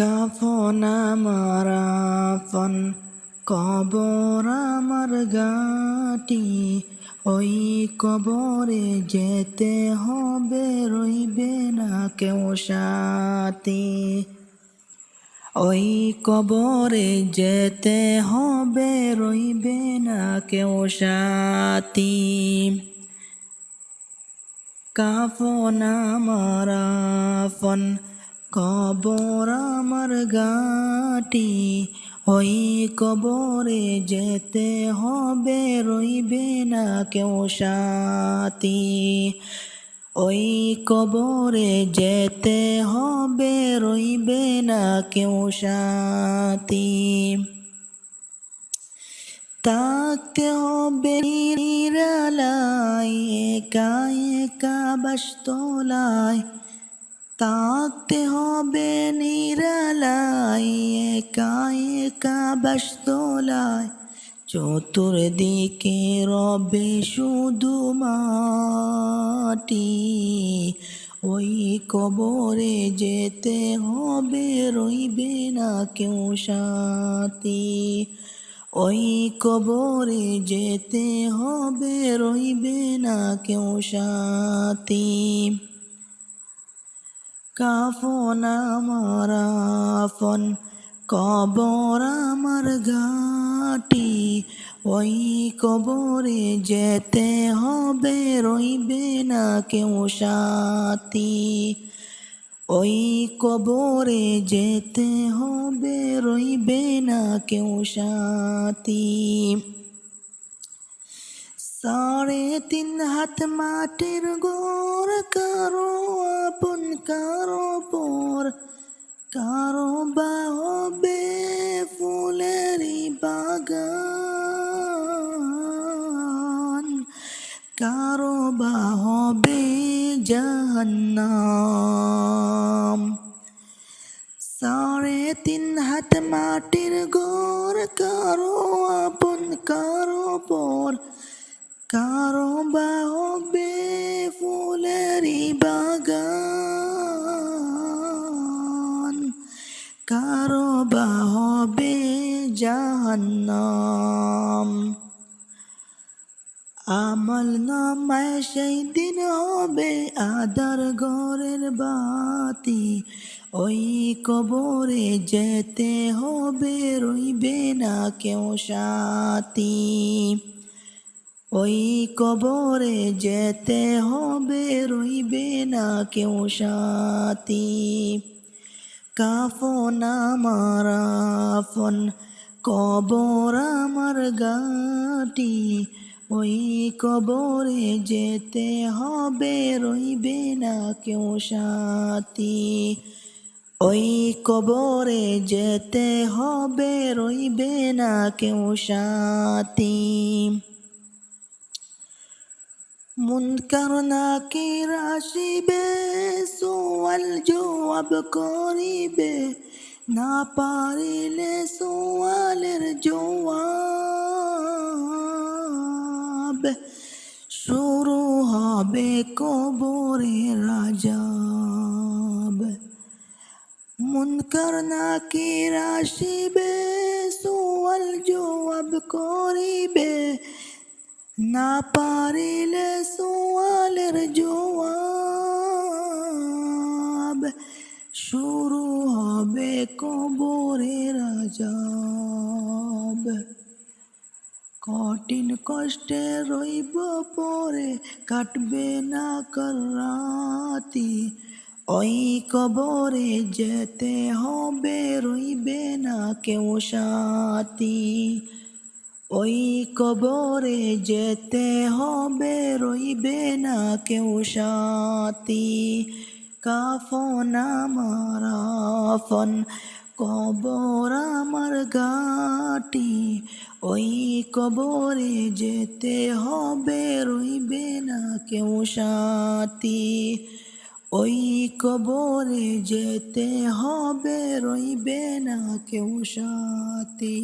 কাফন আমার আপন কবর আমার গাটি ওই কবরে যেতে হবে, রইবে না কেউ সাথী। ওই কবরে যেতে হবে, রইবে না কেউ সাথী। কাফন আমার আপন কবর আমার গাটি ওই কবরে যেতে হবে, রইবে না কেউ সাথী। ওই কবরে যেতে হবে, রইবে না কেউ সাথী। থাকতে হবে নিরালায়, একা একা বাস্তলায় থাকতে হবে নিরালায়, একা একা বাস্তলায় চতুর্দিকে রবে শুধু মাটি, ওই কবরে যেতে হবে রইবে না কেউ সাথী। ওই কবরে যেতে হবে রইবে না কেউ সাথী। কাফন আমার আফন, কবর আমার ঘাটি। ওই কবরে যেতে হবে, রইবে না কেউ সাথী। ওই কবরে যেতে হবে, রইবে না কেউ সাথী। সাড়ে তিন হাত মাটির গোর কারও আপন কারও কারও বা হবে ফুলেরই বাগান। কারও বা হবে জাহান্নাম। সাড়ে তিন হাত মাটির গোর কারও আপন, কারও পর। কারও বা হবে জাহান্নাম। আমল নামায় সেই দিন হবে আদার ঘরের বাতি। ওই কবরে যেতে হবে রইবে না কেউ সাথী। ওই কবরে যেতে হবে রইবে না কেউ সাথী। কাফন আমার আফন কবর আমার গাটি ওই কবরে যেতে হবে, রইবে না কেউ সাথী। ওই কবরে যেতে হবে, রইবে না কেউ সাথী। মুনকার নাকির আসিবে সোয়াল জবাব করিবে। না পারিলে সোয়ালের জবাব। শুরু হবে কবরে রাজাব। মুনকার নাকির আসিবে সোয়াল জবাব করিবে। না পারিলে সোয়ালের জবাব কবরের আজাব। কঠিন কষ্টে রইব পরে, কাটবে না করাতি ওই কবরে যেতে হবে, রইবে না কেউ সাথী। ওই কবরে যেতে হবে, রইবে না কেউ সাথী। কাফন আমার আফন, কবর আমার গাটি ওই কবরে যেতে হবে, রইবে না কেউ সাথী। ওই কবরে যেতে হবে, রইবে না কেউ সাথী।